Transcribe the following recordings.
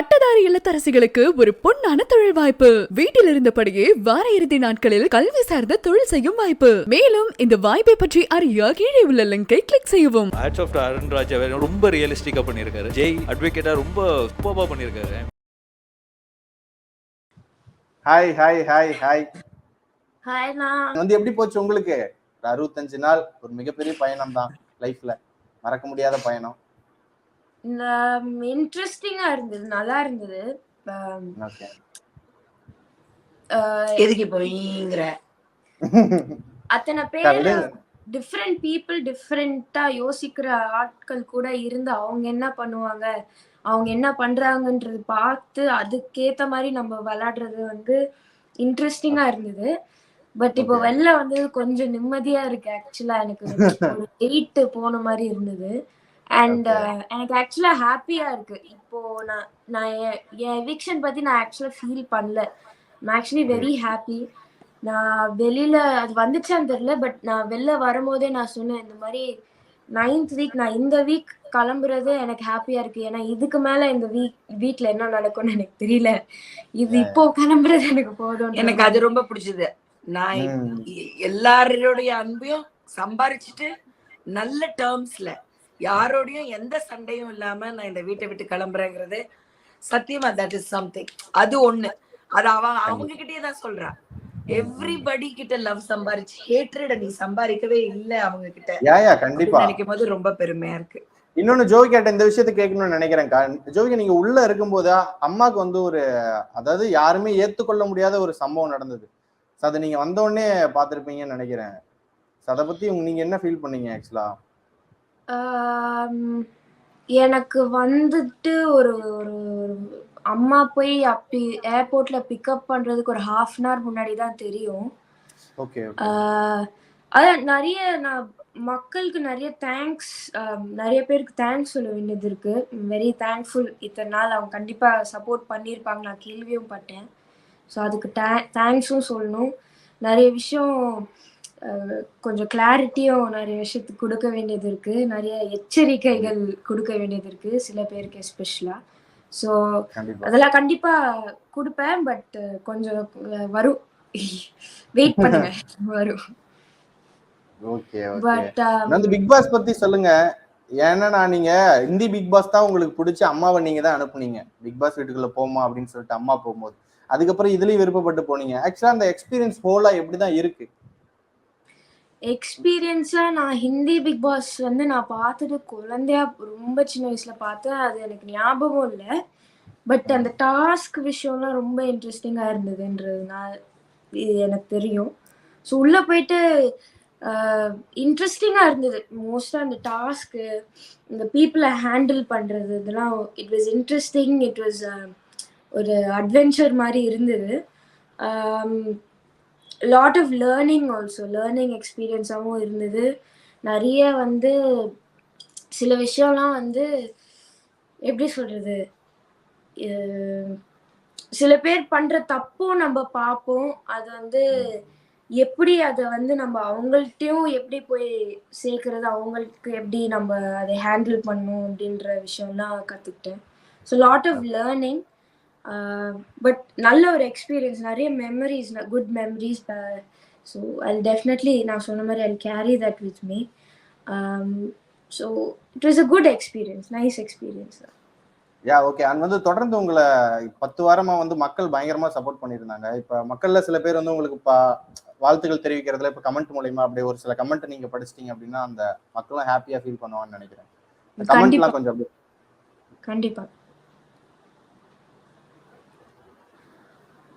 பட்டதாரி இல்லத்தரசிகளுக்கு ஒரு பொன்னான தொழில் வாய்ப்பு. வீட்டில் இருந்தபடியே வார இறுதி நாட்களில் கல்வி சார்ந்த தொழில் செய்யும் வாய்ப்பு. மேலும் இந்த வாய்ப்பை பற்றி அறிய கீழே உள்ள லிங்கை கிளிக் செய்யவும். ஹேட்ஸ் ஆஃப் அருண் ராஜ் ரொம்ப ரியலிஸ்டிக்காக பண்ணியிருக்காரு. ஜெய் அட்வொகேட்டாக ரொம்ப சூப்பராக பண்ணியிருக்காரு. ஹாய் ஹாய் ஹாய் ஹாய் ஹாய்ண்ணா வந்து எப்படி போச்சு உங்களுக்கு? ஒரு அறுபத்தஞ்சு நாள் ஒரு மிகப்பெரிய பயணம் தான் லைஃப்ல மறக்க முடியாத பயணம். இன்ட்ரெஸ்டிங்கா இருந்தது நல்லா இருந்தது. எதுக்கு இப்போ ஈங்கிற அத்தனை பேர். டிஃப்ரெண்ட் பீப்புள் டிஃப்ரெண்டா யோசிக்கிற ஆட்கள் கூட இருந்து அவங்க என்ன பண்ணுவாங்க அவங்க என்ன பண்றாங்கன்றது பார்த்து அதுக்கேத்த மாதிரி நம்ம விளையாடுறது வந்து இன்ட்ரெஸ்டிங்கா இருந்தது. பட் இப்போ. வெளில வந்து கொஞ்சம் நிம்மதியா இருக்கு ஆக்சுவலா எனக்கு ஒரு எயிட் போன மாதிரி இருந்தது. And Okay. எனக்கு ஆக்சுவலா ஹாப்பியா இருக்கு. இப்போ நான் நான் என்- என் எவிக்ஷன் பத்தி நான் ஆக்சுவலா ஃபீல் பண்ணல. நான் ஆக்சுவலி வெரி ஹாப்பி நான் வெளியில அது வந்துச்சான்னு தெரியல பட் நான் வெளில வரும்போதே நான் சொன்னேன் இந்த மாதிரி நைன்த் வீக் நான் இந்த வீக் கிளம்புறது எனக்கு ஹாப்பியா இருக்கு. ஏன்னா இதுக்கு மேல இந்த வீக் வீட்ல என்ன நடக்கும்னு எனக்கு தெரியல. இது இப்போ கிளம்புறது எனக்கு போதும் எனக்கு அது ரொம்ப பிடிச்சது. நான் எல்லாரோடைய அன்பையும் சம்பாரிச்சுட்டு நல்ல டேர்ம்ஸ்ல யாரோடையும் எந்த சண்டையும் இல்லாம நான் இந்த வீட்டை விட்டு கிளம்புறேங்கிறது. சத்தியமா தட் இஸ் சம்திங் அது ஒண்ணு. அது அவன் அவங்க கிட்டயே தான் சொல்றான் எவ்ரிபடி கிட்ட லவ் சம்பாரிச்சு ஹேட்ரட நீ சம்பாதிக்கவே இல்ல அவங்க கிட்ட யா கண்டிப்பா. நினைக்கும் போது ரொம்ப பெருமையா இருக்கு. இன்னொன்னு ஜோவிகாட்ட இந்த விஷயத்த கேட்கணும்னு நினைக்கிறேன்க்கா ஜோவிகா நீங்க உள்ள இருக்கும்போது அம்மாக்கு வந்து ஒரு அதாவது யாருமே ஏத்துக்கொள்ள முடியாத ஒரு சம்பவம் நடந்தது. அதை நீங்க வந்த உடனே பார்த்திருப்பீங்கன்னு நினைக்கிறேன். அதை பத்தி நீங்க என்ன ஃபீல் பண்ணீங்க ஆக்சுவலா எனக்கு வந்துட்டு ஒரு ஒரு அம்மா போய் அப்பி ஏர்போர்ட்ல பிக்கப் பண்றதுக்கு ஒரு ஹாஃப் அன் ஹவர் முன்னாடி தான் தெரியும் அதான் நிறைய நான் மக்களுக்கு நிறைய தேங்க்ஸ் நிறைய பேருக்கு தேங்க்ஸ் சொல்ல வேண்டியது இருக்கு. வெரி தேங்க்ஃபுல் இத்தனை நாள் அவங்க கண்டிப்பா சப்போர்ட் பண்ணியிருப்பாங்க. நான் கேள்வியும் பட்டேன். ஸோ அதுக்கு டே தேங்க்ஸும் சொல்லணும். நிறைய விஷயம் கொஞ்சம் கிளாரிட்டியும் நிறைய விஷயத்துக்கு கொடுக்க வேண்டியது இருக்கு. நிறைய எச்சரிக்கைகள் கொடுக்க வேண்டியது இருக்கு சில பேருக்கு எஸ்பெஷலா ஸோ அதெல்லாம் கண்டிப்பா கொடுப்பேன் பட் கொஞ்சம் வரும். வெயிட் பண்ணுங்க. வரும். பட் வந்து பிக் பாஸ் பத்தி சொல்லுங்க. ஏன்னா நீங்க? ஹிந்தி பிக் பாஸ் தான் உங்களுக்கு பிடிச்ச அம்மாவை நீங்க தான் அனுப்புனீங்க. பிக் பாஸ் வீட்டுக்குள்ள போமா அப்படின்னு சொல்லிட்டு அம்மா போகும்போது. அதுக்கப்புறம் இதுலயும் விருப்பப்பட்டு போனீங்க. ஆக்சுவலா அந்த எக்ஸ்பீரியன்ஸ் ஹோலா எப்படிதான் இருக்கு? எக்ஸ்பீரியன்ஸா நான் ஹிந்தி பிக் பாஸ் வந்து நான் பார்த்தது குழந்தையா ரொம்ப சின்ன வயசுல பார்த்தேன். அது எனக்கு ஞாபகம் இல்லை. பட் அந்த டாஸ்க் விஷயம்லாம் ரொம்ப இன்ட்ரெஸ்டிங்கா இருந்ததுன்றதுனால இது எனக்கு தெரியும். ஸோ உள்ள போயிட்டு இன்ட்ரெஸ்டிங்காக இருந்தது. மோஸ்ட்டாக அந்த டாஸ்க்கு இந்த பீப்புளை ஹேண்டில் பண்ணுறது இதெல்லாம் it was interesting it was ஒரு அட்வென்ச்சர் மாதிரி இருந்தது. Lot of learning also learning எக்ஸ்பீரியன்ஸாகவும் இருந்தது. நிறைய வந்து சில விஷயம்லாம் வந்து எப்படி சொல்றது? சில பேர் பண்ற தப்பும் நம்ம பார்ப்போம். அது வந்து எப்படி அதை வந்து நம்ம அவங்கள்ட்டையும் எப்படி போய் சேர்க்கறது அவங்களுக்கு எப்படி நம்ம அதை ஹேண்டில் பண்ணணும் அப்படின்ற விஷயம்லாம் கற்றுக்கிட்டேன் so lot of learning but நல்ல ஒரு எக்ஸ்பீரியன்ஸ் நிறைய memories good memories so I definitely நான் சொன்ன மாதிரி I carry that with me so it was a good experience nice experience yeah okay and வந்து தொடர்ந்து உங்களை பத்து வாரமா வந்து மக்கள் பயங்கரமா சப்போர்ட் பண்ணியிருந்தாங்க. இப்ப மக்கள்ல சில பேர் வந்து உங்களுக்கு பா- வாழ்த்துக்கள் தெரிவிக்கிறதுல இப்ப கமெண்ட் மூலியமா அப்படியே ஒரு சில கமெண்ட் நீங்க படிச்சிட்டீங்க அப்படின்னா அந்த மக்களும் ஹாப்பியா ஃபீல் பண்ணுவாங்கன்னு நினைக்கிறேன். கமெண்ட்லாம் கொஞ்சம் கண்டிப்பா.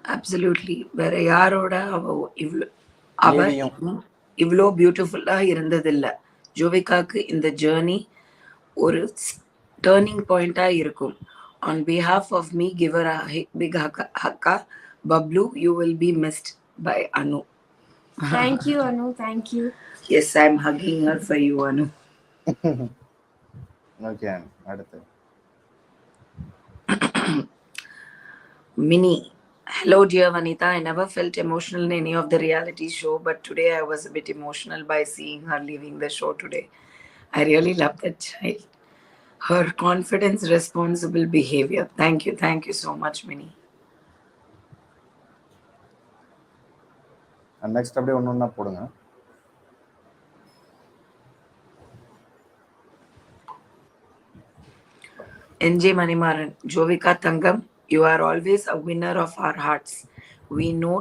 அப்சல்யூட்லி வேற யாரோட அவ இவ்ளோ அவ. இவ்வளோ பியூட்டிஃபுல்லா இருந்ததில்ல. ஜோவிகாக்கு இந்த ஜேர்னி ஒரு டேர்னிங் பாயிண்டா இருக்கும். On behalf of me give her big hakka hakka Bablu you will be missed bye Anu thank you Anu thank you yes I am hugging her for you Anu okay அடுத்து. Mini. Hello, dear Vanita. I never felt emotional in any of the reality show, but today I was a bit emotional by seeing her leaving the show today. I really love that child. her confidence, responsible behavior. Thank you. Thank you so much, Minnie. Next அப்படியே ஒன்று ஒன்றா போடுங்க NJ Manimaran, Jovika Tangam, you are always a winner of our hearts. We know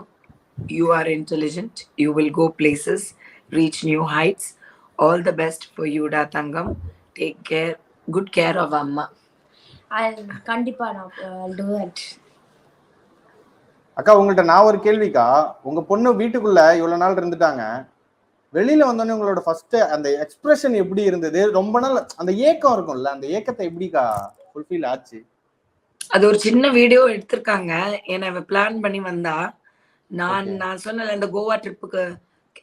you are intelligent. You will go places, reach new heights. All the best for you, Da Tangam. Take care. Good care of Amma. கண்டிப்பா நான் do it அக்கா உங்கள்ட்ட நான் ஒரு கேள்விக்கா உங்க பொண்ணு வீட்டுக்குள்ள இவ்வளவு நாள் இருந்துட்டாங்க வெளியில வந்தோடனே உங்களோட ஃபர்ஸ்ட் அந்த எக்ஸ்பிரஷன் எப்படி இருந்தது ரொம்ப நாள் அந்த ஏக்கம் இருக்கும்ல அந்த ஏக்கத்தை எப்படிக்கா ஃபுல்ஃபில் ஆச்சு அது ஒரு சின்ன வீடியோ எடுத்திருக்காங்க. ஏன்னா இவ பிளான் பண்ணி வந்தா. நான். நான் சொன்னல இந்த கோவா ட்ரிப்புக்கு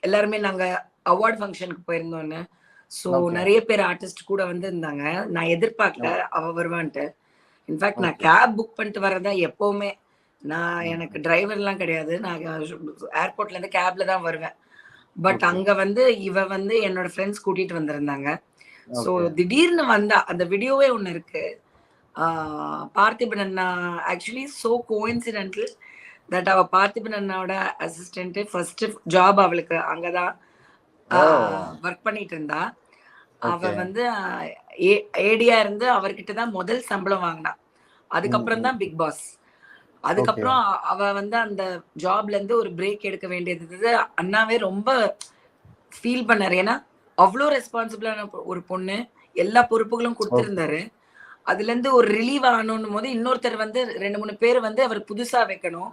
எல்லாருமே நாங்க அவார்ட் ஃபங்க்ஷனுக்கு போயிருந்தோன்னு. ஸோ. நிறைய பேர் ஆர்டிஸ்ட் கூட வந்து இருந்தாங்க நான் எதிர்பார்க்கல அவ வருவான்ட்டு. இன்ஃபேக்ட் நான். கேப் புக் பண்ணிட்டு வரதா எப்பவுமே. நான் எனக்கு டிரைவர்லாம் கிடையாது. நான் ஏர்போர்ட்ல இருந்து கேப்ல தான் வருவேன். பட். அங்க வந்து இவ வந்து என்னோட ஃப்ரெண்ட்ஸ் கூட்டிட்டு வந்திருந்தாங்க. ஸோ. திடீர்னு வந்தா அந்த வீடியோவே ஒன்று இருக்கு. பார்த்திபன் அண்ணா ஆக்சுவலி சோ கோஇன்சிடென்டல் தட் அவ பார்த்திபன் அண்ணாவோட அசிஸ்டன்ட் ஃபர்ஸ்ட் ஜாப் அவளுக்கு அங்கதான் ஒர்க் பண்ணிட்டு இருந்தா அவ. வந்து ஏடியா இருந்து அவர்கிட்ட தான் முதல் சம்பளம் வாங்கினா அதுக்கப்புறம் தான் பிக் பாஸ் அதுக்கப்புறம் அவ வந்து அந்த ஜாப்ல இருந்து ஒரு பிரேக் எடுக்க வேண்டியது. அண்ணாவே ரொம்ப ஃபீல் பண்ணாரு ஏன்னா அவ்வளோ ரெஸ்பான்சிபிளான ஒரு பொண்ணு எல்லா பொறுப்புகளும் கொடுத்திருந்தாரு அதுல இருந்து ஒரு ரிலீவ் ஆகணும் போது இன்னொருத்தர் வந்து ரெண்டு மூணு பேர் வந்து அவர் புதுசா வைக்கணும்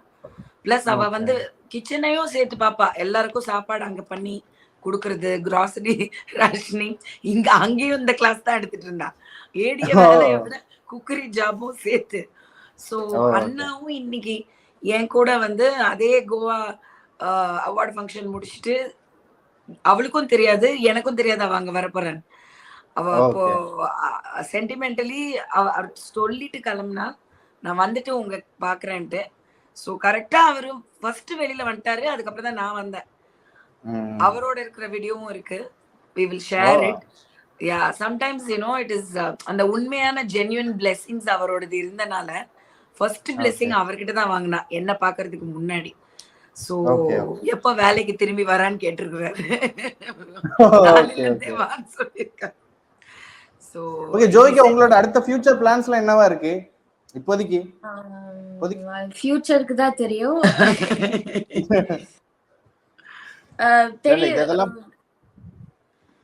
பிளஸ் அவ. வந்து கிச்சனையும் சேர்த்து பாப்பா எல்லாருக்கும் சாப்பாடு அங்க பண்ணி கொடுக்கறது கிராசரி ரேஷனிங் இங்க அங்கேயும் இந்த கிளாஸ் தான் எடுத்துட்டு இருந்தா ஏடிய. வேலையை விட குக்கரி ஜாபும் சேர்த்து சோ Oh. அண்ணாவும் இன்னைக்கு என் கூட வந்து அதே கோவா அவார்ட் ஃபங்க்ஷன் முடிச்சிட்டு அவளுக்கும் தெரியாது எனக்கும் தெரியாது அவ அங்க வரப்போறேன் அவ இப்போ சென்டிமெண்டலி அவ சொல்லிட்டு கிளம்புனா நான் வந்துட்டு உங்க பாக்குறேன்ட்டு. ஸோ கரெக்டா அவரு ஃபர்ஸ்ட் வெளியில வந்துட்டாரு அதுக்கப்புறம் தான் நான் வந்தேன். அவரோட இருக்கிற வீடியோவும் இருக்கு. We will share. It yeah sometimes you know it is அந்த உண்மையான ஜென்யூன் பிளெஸிங்ஸ் அவரோடது இருந்தனால ஃபர்ஸ்ட் பிளெஸிங் அவர்கிட்ட தான் வாங்கினா என்ன பாக்குறதுக்கு முன்னாடி. சோ எப்ப வேலைக்கு திரும்பி வரான்னு கேட்டிருக்கிறாரு. சொல்லியிருக்காரு. ஓகே ஜோதிகா உங்களோட அடுத்த ஃபியூச்சர் பிளான்ஸ்லாம் என்னவா இருக்கு இப்போதைக்கு ஃபியூச்சருக்கு தான் தெரியும் இதெல்லாம்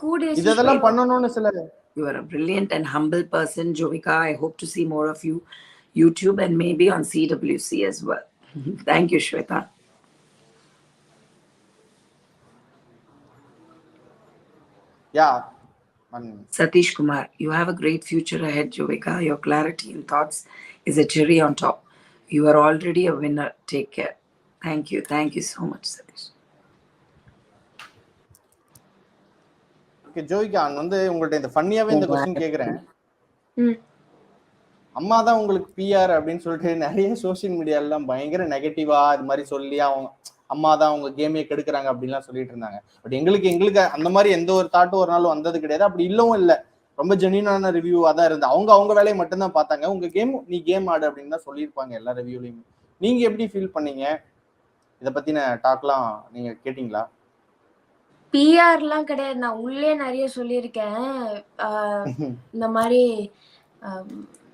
கூடிய இதெல்லாம் பண்ணணும்னு சில You are a brilliant and humble person, Jovika. I hope to see more of you YouTube and maybe on CWC as well. Thank you, Shweta. Yeah Satish Kumar, you have a great future ahead, Jovika. Your clarity in thoughts is a cherry on top. You are already a winner. Take care. Thank you. Thank you so much, Satish. Okay நான் வந்து உங்கள்ட்ட இந்த ஃபன்னியாவே இந்த question கேக்குறேன். அம்மா தான் உங்களுக்கு PR அப்படின்னு சொல்லிட்டு நிறைய சோஷியல் மீடியாலாம் பயங்கர நெகட்டிவா இது மாதிரி சொல்லி அவங்க அம்மா தான் உங்க கேமே கெடுக்குறாங்க அப்படின்லாம் சொல்லிட்டு இருந்தாங்க. பட் எங்களுக்கு எங்களுக்கு அந்த மாதிரி எந்த ஒரு தாட்டும் ஒரு நாள் வந்தது கிடையாது. அப்படி இல்லவும் இல்லை. ரொம்ப ஜென்யூனான ரிவ்யூவா தான் இருந்து அவங்க அவங்க வேலையை மட்டும்தான் பார்த்தாங்க. உங்க கேம் நீ கேம் ஆடு அப்படின்னு தான் சொல்லியிருப்பாங்க எல்லா ரிவ்யூலையும் நீங்க எப்படி ஃபீல் பண்ணீங்க? இதை பத்தின டாக்லாம் நீங்க கேட்டீங்களா? பிஆர்லாம் கிடையாது. நான் உள்ளே நிறைய சொல்லியிருக்கேன். இந்த மாதிரி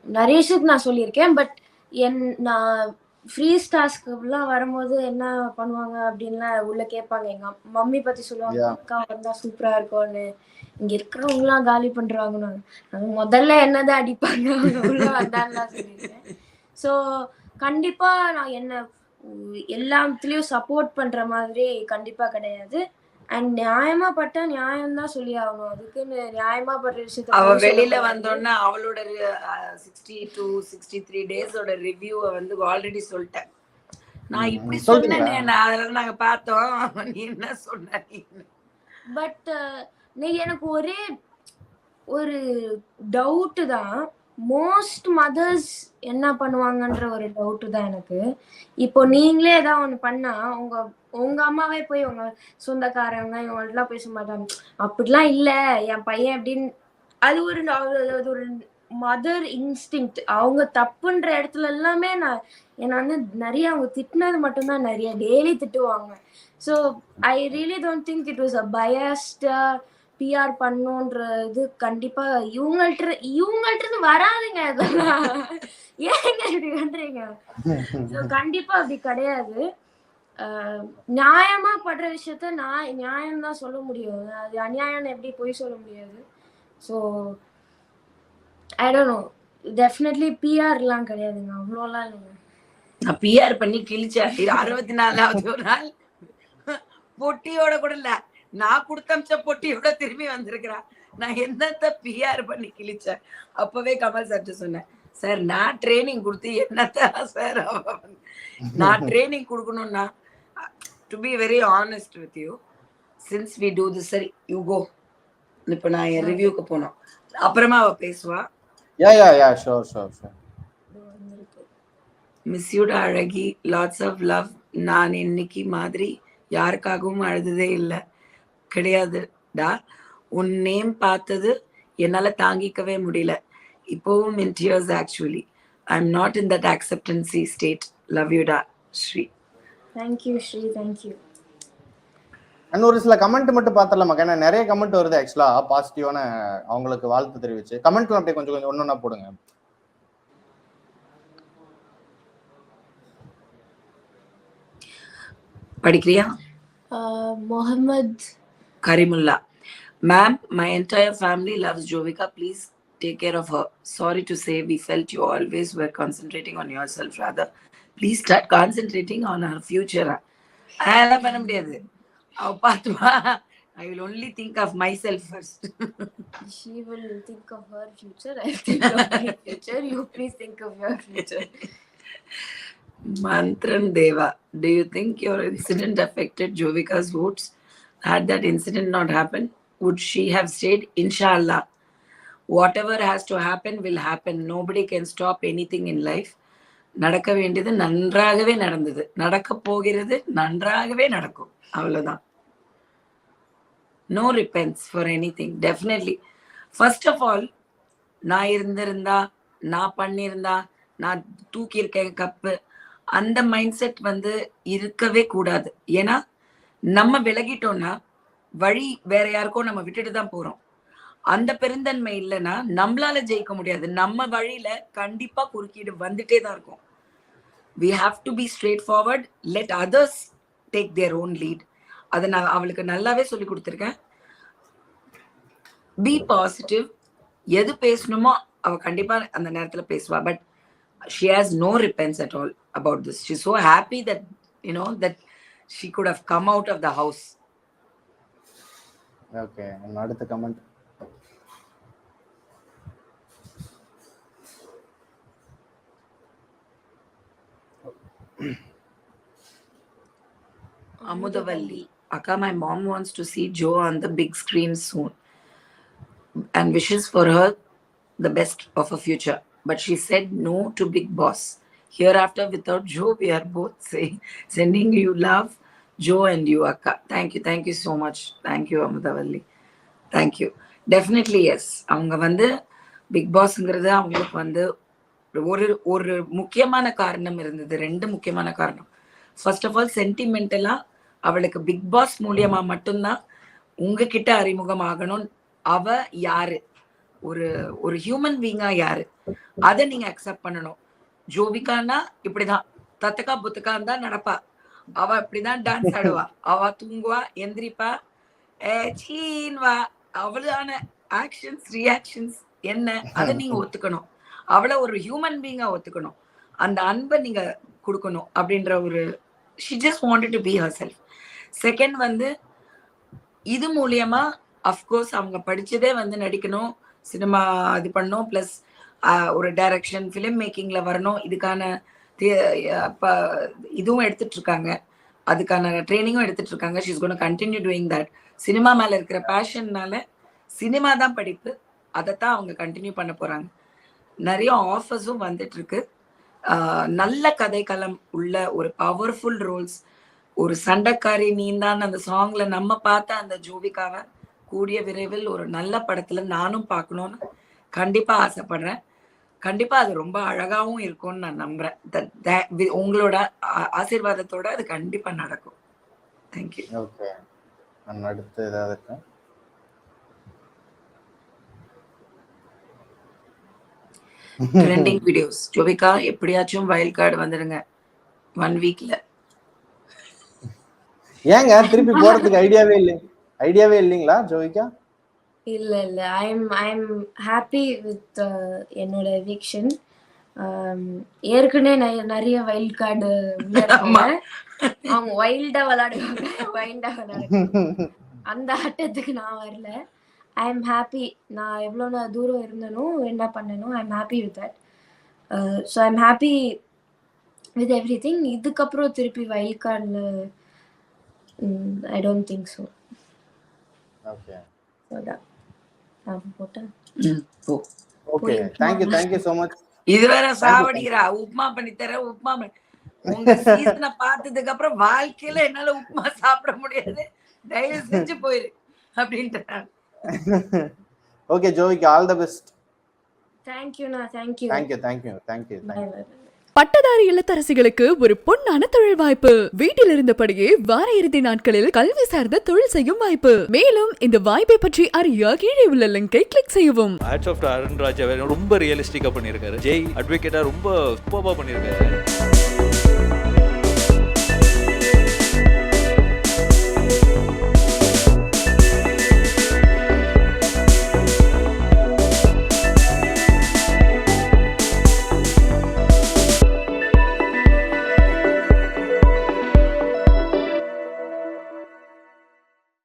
நிறைய விஷயத்துக்கு நான் சொல்லியிருக்கேன். பட் என் நான் ஃப்ரீ ஸ்டாஸ்க்குலாம் வரும்போது என்ன பண்ணுவாங்க அப்படின்லாம் உள்ள கேட்பாங்க. எங்க மம்மி பத்தி சொல்லுவாங்க. அக்கா வந்தா சூப்பரா இருக்கும்னு. இங்க இருக்கிறவங்களாம் காலி பண்றாங்கன்னு முதல்ல என்னதான் அடிப்பாங்க உள்ள வந்தாலாம் சொல்லியிருக்கேன். ஸோ கண்டிப்பா நான் என்ன எல்லாத்துலயும் சப்போர்ட் பண்ற மாதிரி கண்டிப்பா கிடையாது. அண்ட் நியாயமா பட்டா நியாயம் தான் சொல்லி ஆகணும் அதுக்குன்னு நியாயமா படுற விஷயத்த அவ வெளியில. வந்தோடனே அவளோட சிக்ஸ்டி டூ சிக்ஸ்டி த்ரீ டேஸோட ரிவ்யூவை வந்து ஆல்ரெடி சொல்லிட்டேன். நான் இப்படி? சொன்னேனே அதெல்லாம் நாங்க பார்த்தோம். நீ என்ன சொன்ன? பட் நீ எனக்கு ஒரே ஒரு டவுட்டு தான். மோஸ்ட் மதர்ஸ் என்ன பண்ணுவாங்கன்ற ஒரு டவுட்டு தான் எனக்கு. இப்போ நீங்களே ஏதாவது ஒன்று பண்ணா உங்க உங்க அம்மாவே போய் உங்க சொந்தக்காரங்க இவங்கள்ட்டலாம் பேச மாட்டாங்க. அப்படிலாம் இல்லை. என் பையன் அப்படின்னு அது ஒரு அது ஒரு மதர் இன்ஸ்டிங் அவங்க தப்புன்ற இடத்துல எல்லாமே நான் என்னை வந்து நிறைய அவங்க திட்டினது மட்டும்தான் நிறைய. டெய்லி திட்டுவாங்க. So I really don't think it was a பயஸ்டா PR பண்ணுன்ற இது கண்டிப்பா இவங்கள்ட்ட இவங்கள்ட்ட இருந்து வராதுங்க அதெல்லாம். ஏங்க இப்படி பண்றீங்க? கண்டிப்பா அப்படி கிடையாது. நியாயமா படுற விஷயத்த நான் நியாயம் தான் சொல்ல முடியும். அது அநியாயம்னு எப்படி போய் சொல்ல முடியாது. So I don't know definitely பிஆர்லாம் கிடையாதுங்க. அவ்வளோலாம் இல்லைங்க. நான் பிஆர் பண்ணி கிழிச்சேன். அறுபத்தி நாலாவது ஒரு நாள். பொட்டியோட கூட இல்லை. நான் கொடுத்தமிச்ச பொட்டியோட திரும்பி வந்திருக்கிறா. நான் என்னத்த பிஆர் பண்ணி கிழிச்சேன்? அப்பவே கமல் சார்ட்ட சொன்னேன் சார் நான் ட்ரைனிங் கொடுத்து என்னத்த சார் நான் ட்ரைனிங் கொடுக்கணும்னா to be very honest with you since we do this சரி யூ கோ இப்போ நான் என் ரிவ்யூக்கு போனோம். அப்புறமா அவ பேசுவா? Yeah yeah yeah sure sure sure மிஸ்யூட அழகி லாட்ஸ் ஆஃப் லவ் நான் இன்னைக்கு மாதிரி யாருக்காகவும் அழுததே இல்லை. கிடையாதுடா. உன் நேம் பார்த்தது என்னால தாங்கிக்கவே முடியல. இப்போவும் in tears actually I am not in that acceptancy state love யூடா Sri. Thank you Sri. Thank you and ஒரு சில கமெண்ட் மட்டும் பார்த்துடலாமா? ஏன்னா நிறைய கமெண்ட் வருது ஆக்சுவலா பாசிட்டிவான அவங்களுக்கு வாழ்த்து தெரிவிச்சு. கமெண்ட்லாம் அப்படியே கொஞ்சம் கொஞ்சம் ஒன்னொன்னா போடுங்க. படிக்கிறியா? Mohammed Karimullah. Ma'am, my entire family loves Jovika. Please take care of her. Sorry to say, we felt you always were concentrating on yourself rather. Please start concentrating on her future. அதெல்லாம் பண்ண முடியாது அவ பார்த்துமா I will only think of myself first she will think of her future i'll think of my future you please think of your future Mantran Deva, do you think your incident affected Jovika's votes? Had that incident not happened, would she have stayed? Inshallah. Whatever has to happen will happen. Nobody can stop anything in life. நடக்க வேண்டியது நன்றாகவே நடந்தது நடக்க போகிறது நன்றாகவே நடக்கும் அவ்வளவுதான் no repents for anything definitely first of all நான் இருந்திருந்தா நான் பண்ணியிருந்தா நான் தூக்கியிருக்கேன் கப்பு அந்த மைண்ட் செட் வந்து இருக்கவே கூடாது ஏன்னா நம்ம விலகிட்டோம்னா வழி வேற யாருக்கோ நம்ம விட்டுட்டு தான் போறோம். அந்த பெருந்தன்மை இல்லைன்னா நம்மளால ஜெயிக்க முடியாது. நம்ம வழியில கண்டிப்பா குறுக்கீடு வந்துட்டே தான் இருக்கும். We have to be straightforward let others take their own lead அதை நான் அவளுக்கு நல்லாவே சொல்லி கொடுத்துருக்கேன். பி பாசிட்டிவ் எது பேசணுமோ அவ கண்டிப்பா அந்த நேரத்துல பேசுவா. But she has no repents at all about this she so happy that you know that she could have come out of the house okay அடுத்த comment amudavalli akka my mom wants to see joe on the big screen soon and wishes for her the best of her future but she said no to big boss Hereafter without joe we are both saying sending you love joe and you akka thank you thank you so much. Thank you amudavalli thank you. Definitely yes அவங்க வந்து big பாஸ்ங்கிறது அவங்களுக்கு வந்து ஒரு ஒரு முக்கியமான காரணம் இருந்தது. ரெண்டு முக்கியமான காரணம். ஃபர்ஸ்ட் ஆஃப் ஆல் சென்டிமெண்டலாக அவளுக்கு பிக் பாஸ் மூலியமா மட்டும்தான் உங்ககிட்ட அறிமுகம் ஆகணும். அவ யாரு? ஒரு ஒரு ஹியூமன் பீங்கா யாரு? அதை நீங்க அக்செப்ட் பண்ணணும். ஜோவிகானா இப்படிதான். தத்தக்கா புத்தக்கான் தான் நடப்பா. அவ இப்படிதான் டான்ஸ் ஆடுவா. அவ தூங்குவா எந்திரிப்பா. ஏ சீன் வா அவளான ஆக்ஷன்ஸ் ரியாக்ஷன்ஸ் என்ன? அதை நீங்க ஒத்துக்கணும். அவளை ஒரு ஹியூமன் பீங்கா ஒத்துக்கணும். அந்த அன்பை நீங்க கொடுக்கணும் அப்படின்ற ஒரு she just wanted to be herself second வந்து இது மூலியமா அஃப்கோர்ஸ் அவங்க படிச்சதே வந்து நடிக்கணும் சினிமா இது பண்ணணும் ப்ளஸ் ஒரு டைரக்ஷன் ஃபிலிம் மேக்கிங்கில் வரணும். இதுக்கான இப்போ இதுவும் எடுத்துட்டு இருக்காங்க அதுக்கான ட்ரைனிங்கும் எடுத்துட்டு இருக்காங்க she's gonna continue doing that cinema மேலே இருக்கிற பேஷன்னால சினிமா தான் படிப்பு. அதைத்தான் அவங்க கண்டினியூ பண்ண போகிறாங்க நிறைய ஆஃபர்ஸும் வந்துட்டு இருக்கு நல்ல கதைக்களம் உள்ள ஒரு பவர்ஃபுல் ரோல்ஸ் ஒரு சண்டைக்காரி நீந்தான் அந்த சாங்ல நம்ம பார்த்த அந்த ஜோவிகாவை. கூடிய விரைவில் ஒரு நல்ல படத்துல நானும் பார்க்கணும்னு கண்டிப்பா ஆசைப்படுறேன். கண்டிப்பா அது ரொம்ப அழகாவும் இருக்கும்னு நான் நம்புறேன். உங்களோட ஆசீர்வாதத்தோட அது கண்டிப்பா நடக்கும். தேங்க்யூ ஓகே அடுத்து ஏதாவது இருக்கா? ட்ரெண்டிங் வீடியோஸ் ஜோவிகா எப்படியாச்சும் வயல் கார்டு வந்துடுங்க ஒன் வீக்ல ஏங்க திருப்பி போறதுக்கு ஐடியாவே இல்லை ஐடியாவே இல்லைங்களா ஜோவிகா? இல்ல இல்ல. ஐம் ஐம் ஹாப்பி வித் என்னோட எவிக்ஷன் ஏற்கனவே நிறைய நிறைய வைல்ட் கார்டு. அவங்க வைல்டா விளையாடுவாங்க. வைல்டா விளையாடுவாங்க. அந்த ஆட்டத்துக்கு நான் வரல. ஐ எம் ஹாப்பி நான் எவ்வளோ நான் தூரம் இருந்தனோ என்ன பண்ணனோ I am happy with that so I am happy with everything இதுக்கப்புறம் திருப்பி வைல்ட் கார்டில் I don't think so okay அதான் நான் போட்டேன் hmm, O okay. Thank you thank you so much இது வேற சாவடிக்கிறா. உப்புமா பண்ணி தர உப்புமா பண்ணி. உங்க சீசனை பார்த்ததுக்கு அப்புறம் வாழ்க்கையில என்னால உப்புமா சாப்பிட முடியாது. தயவு செஞ்சு போயிரு அப்படின்ட்டு okay Jovika all the best தேங்க்யூண்ணா thank you thank you thank you thank you thank you பட்டதாரி இல்லத்தரசிகளுக்கு ஒரு பொன்னான தொழில் வாய்ப்பு. வீட்டில் இருந்தபடியே வார இறுதி நாட்களில் கல்வி சார்ந்த தொழில் செய்யும் வாய்ப்பு. மேலும் இந்த வாய்ப்பை பற்றி அறிய கீழே உள்ள லிங்கை கிளிக் செய்யவும். ஆட்ஸ் ஆஃப் அருண்ராஜ் ரொம்ப ரியலிஸ்டிக்காக பண்ணியிருக்காரு. ஜெய் அட்வொகேட்டா ரொம்ப சூப்பராக பண்ணியிருக்காரு.